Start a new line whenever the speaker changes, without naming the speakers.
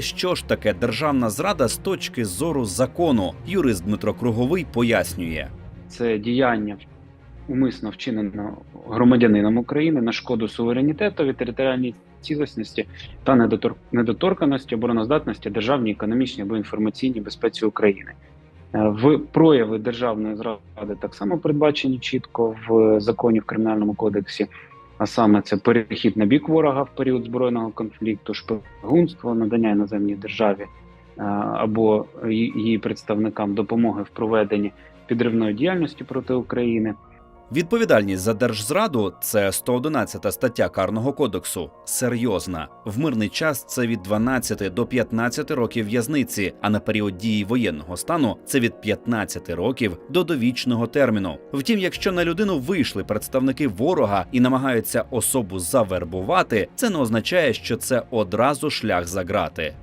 Що ж таке державна зрада з точки зору закону? Юрист Дмитро Круговий пояснює.
це діяння умисно вчинено громадянином України на шкоду суверенітету, територіальній цілісності та недотор- недоторканості, обороноздатності державній, економічній або інформаційній безпеці України. Е, В прояви державної зради так само передбачені чітко в законі в кримінальному кодексі. А саме це перехід на бік ворога в період збройного конфлікту, шпигунство, надання іноземній державі е, або її представникам допомоги в проведенні підривної діяльності проти України.
Відповідальність за держзраду це 111 стаття Карного кодексу. Серйозна. В мирний час це від 12 до 15 років в'язниці, а на період дії воєнного стану це від 15 років до довічного терміну. Втім, якщо на людину вийшли представники ворога і намагаються особу завербувати, це не означає, що це одразу шлях за грати.